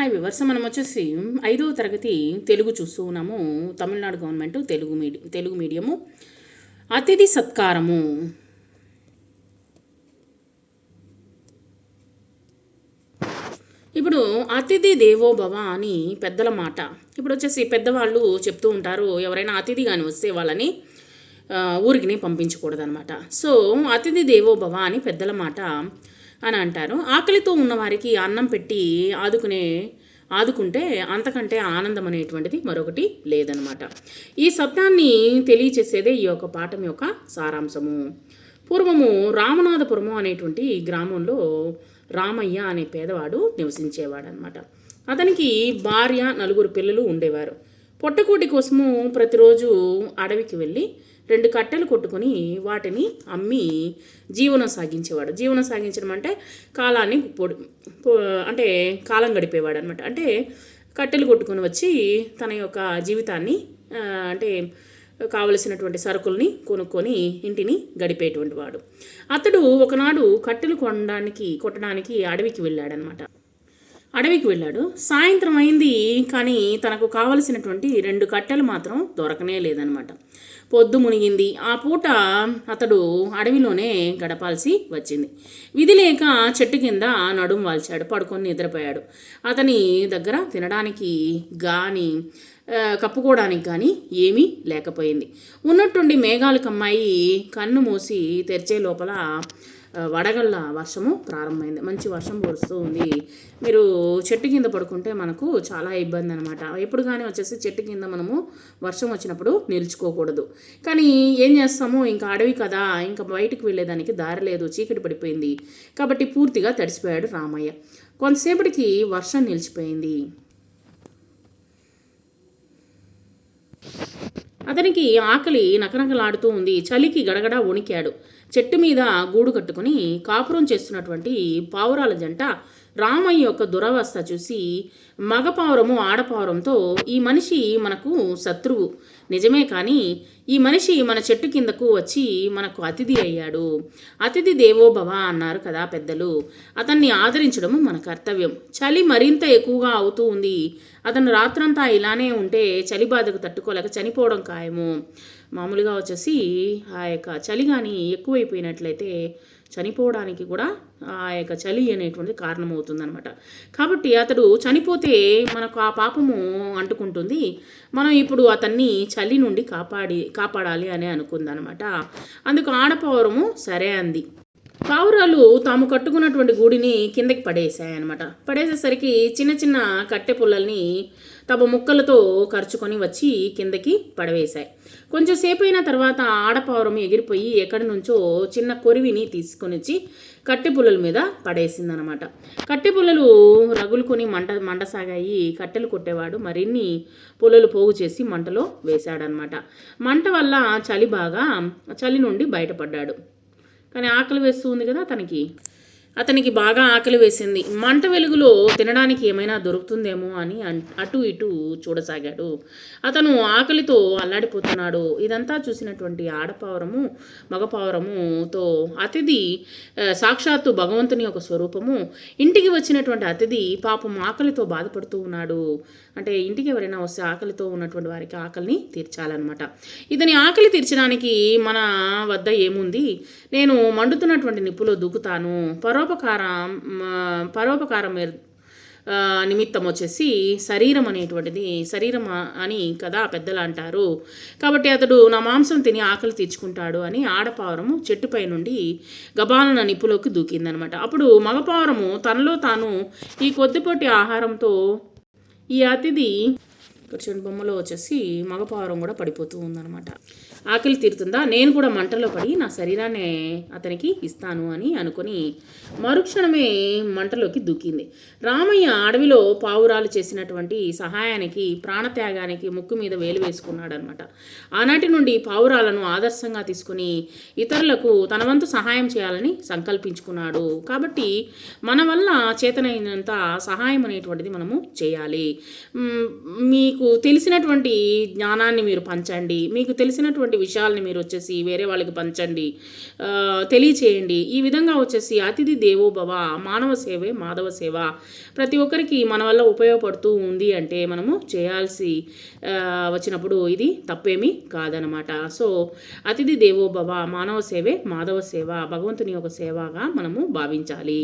Hi viewers మనం వచ్చేసి ఐదవ తరగతి తెలుగు చూస్తూ ఉన్నాము. Tamil Nadu government Telugu medium Telugu medium. అతిథి సత్కారము. ఇప్పుడు అతిథి దేవోభవ అని పెద్దల మాట. ఇప్పుడు వచ్చేసి పెద్దవాళ్ళు చెప్తూ ఉంటారు ఎవరైనా అతిథి కానీ వస్తే వాళ్ళని ఊరికి పంపించకూడదనమాట సో అతిథి దేవోభవ అని పెద్దల మాట. అని అంటారు. ఆకలితో ఉన్నవారికి అన్నం పెట్టి ఆదుకునే ఆదుకుంటే అంతకంటే ఆనందం అనేటువంటిది మరొకటి లేదనమాట ఈ శబ్దాన్ని తెలియచేసేదే ఈ యొక్క పాఠం యొక్క సారాంశము. పూర్వము రామనాథపురము అనేటువంటి గ్రామంలో రామయ్య అనే పేదవాడు నివసించేవాడు అనమాట అతనికి భార్య నలుగురు పిల్లలు ఉండేవారు. పొట్టకూటి కోసము ప్రతిరోజు అడవికి వెళ్ళి రెండు కట్టెలు కొట్టుకొని వాటిని అమ్మి జీవనం సాగించేవాడు. జీవనం సాగించడం అంటే కాలాన్ని పొడి అంటే కాలం గడిపేవాడు అనమాట అంటే కట్టెలు కొట్టుకొని వచ్చి తన యొక్క జీవితాన్ని అంటే కావలసినటువంటి సరుకుల్ని కొనుక్కొని ఇంటిని గడిపేటువంటి వాడు. అతడు ఒకనాడు కట్టెలు కొనడానికి కొట్టడానికి అడవికి వెళ్ళాడనమాట అడవికి వెళ్ళాడు. సాయంత్రం అయింది కానీ తనకు కావలసినటువంటి రెండు కట్టెలు మాత్రం దొరకనే లేదనమాట పొద్దు మునిగింది. ఆ పూట అతడు అడవిలోనే గడపాల్సి వచ్చింది. విధి లేక చెట్టు కింద నడుం వాల్చాడు. పడుకొని నిద్రపోయాడు. అతని దగ్గర తినడానికి గాని కప్పుకోవడానికి కానీ ఏమీ లేకపోయింది. ఉన్నట్టుండి మేఘాలు కమ్మాయి కన్ను మూసి తెరిచే లోపల వడగళ్ళ వర్షము ప్రారంభమైంది. మంచి వర్షం కురుస్తూ ఉంది. మీరు చెట్టు కింద పడుకుంటే మనకు చాలా ఇబ్బంది అనమాట ఎప్పుడు కానీ వచ్చేసి చెట్టు కింద మనము వర్షం వచ్చినప్పుడు నిల్చుకోకూడదు. కానీ ఏం చేస్తాము? ఇంకా అడవి కదా ఇంకా బయటికి వెళ్ళేదానికి దారి లేదు చీకటి పడిపోయింది. కాబట్టి పూర్తిగా తడిసిపోయాడు రామయ్య. కొంతసేపటికి వర్షం నిలిచిపోయింది. అతనికి ఆకలి నకనకలాడుతూ ఉంది. చలికి గడగడ వణికాడు. చెట్టు మీద గూడు కట్టుకుని కాపురం చేస్తున్నటువంటి పావురాల జంట రామయ్య యొక్క దురవస్థ చూసి మగపావురము ఆడపావురంతో ఈ మనిషి మనకు శత్రువు. నిజమే కానీ ఈ మనిషి మన చెట్టు కిందకు వచ్చి మనకు అతిథి అయ్యాడు. అతిథి దేవో భవ అన్నారు కదా పెద్దలు. అతన్ని ఆదరించడము మన కర్తవ్యం. చలి మరింత ఎక్కువగా అవుతూ ఉంది. అతను రాత్రంతా ఇలానే ఉంటే చలి బాధకు తట్టుకోలేక చనిపోవడం ఖాయము. మామూలుగా వచ్చేసి ఆ యొక్క చలి కానీ ఎక్కువైపోయినట్లయితే చనిపోవడానికి కూడా ఆ యొక్క చలి అనేటువంటి కారణమవుతుందనమాట కాబట్టి అతడు చనిపోతే మనకు ఆ పాపము అంటుకుంటుంది. మనం ఇప్పుడు అతన్ని చలి నుండి కాపాడి కాపాడాలి అని అనుకుందనమాట అందుకు ఆడపౌరము సరే అంది. పావురాలు తాము కట్టుకున్నటువంటి గూడిని కిందకి పడేసాయన్నమాట పడేసేసరికి చిన్న చిన్న కట్టె పుల్లల్ని తమ ముక్కలతో ఖర్చుకొని వచ్చి కిందకి పడవేశాయి. కొంచెంసేపు అయిన తర్వాత ఆడపావురం ఎగిరిపోయి ఎక్కడి నుంచో చిన్న కొరివిని తీసుకొని వచ్చి కట్టె పుల్లల మీద పడేసిందనమాట కట్టె పుల్లలు రగులుకొని మంట మండసాగాయి కట్టెలు కొట్టేవాడు మరిన్ని పుల్లలు పోగు చేసి మంటలో వేశాడనమాట మంట వల్ల చలి బాగా చలి నుండి బయటపడ్డాడు. కానీ ఆకలి వేస్తూ ఉంది కదా తనకి. అతనికి బాగా ఆకలి వేసింది. మంట వెలుగులో తినడానికి ఏమైనా దొరుకుతుందేమో అని అన్- అటు ఇటు చూడసాగాడు. అతను ఆకలితో అల్లాడిపోతున్నాడు. ఇదంతా చూసినటువంటి ఆడపావురము మగపావురముతో అతిథి సాక్షాత్తు భగవంతుని యొక్క స్వరూపము. ఇంటికి వచ్చినటువంటి అతిథి పాపం ఆకలితో బాధపడుతూ ఉన్నాడు. అంటే ఇంటికి ఎవరైనా వస్తే ఆకలితో ఉన్నటువంటి వారికి ఆకలిని తీర్చాలన్నమాట. ఇతని ఆకలి తీర్చడానికి మన వద్ద ఏముంది? నేను మండుతున్నటువంటి నిప్పులో దూకుతాను. పరోపకారం పరోపకారం నిమిత్తం వచ్చేసి శరీరం అనేటువంటిది శరీరం అని కదా పెద్దలు అంటారు. కాబట్టి అతడు నా మాంసం తిని ఆకలి తీర్చుకుంటాడు అని ఆడపావురము చెట్టుపై నుండి గబాలన నిప్పులోకి దూకిందనమాట. అప్పుడు మగపావురము తనలో తాను ఈ కొద్దిపాటి ఆహారంతో ఈ అతిథి ఇక్కడ బొమ్మలో వచ్చేసి మగపావురం కూడా పడిపోతూ ఉందన్నమాట ఆకలి తీరుతుందా? నేను కూడా మంటలో పడి నా శరీరాన్ని అతనికి ఇస్తాను అని అనుకొని మరుక్షణమే మంటలోకి దూకింది. రామయ్య అడవిలో పావురాలు చేసినటువంటి సహాయానికి ప్రాణత్యాగానికి ముక్కు మీద వేలు వేసుకున్నాడు అనమాట ఆనాటి నుండి పావురాలను ఆదర్శంగా తీసుకుని ఇతరులకు తన వంతు సహాయం చేయాలని సంకల్పించుకున్నాడు. కాబట్టి మన వల్ల చేతనైనంత సహాయం అనేటువంటిది మనము చేయాలి. మీకు తెలిసినటువంటి జ్ఞానాన్ని మీరు పంచండి. మీకు తెలిసినటువంటి ఉన్నటువంటి విషయాల్ని మీరు వచ్చేసి వేరే వాళ్ళకి పంచండి. తెలియచేయండి. ఈ విధంగా వచ్చేసి అతిథి దేవోభవ మానవ సేవే మాధవ సేవ. ప్రతి ఒక్కరికి మన వల్ల ఉపయోగపడుతూ ఉంది అంటే మనము చేయాల్సి వచ్చినప్పుడు ఇది తప్పేమీ కాదనమాట సో అతిథి దేవోభవ మానవ సేవే మాధవ సేవ భగవంతుని యొక్క సేవగా మనము భావించాలి.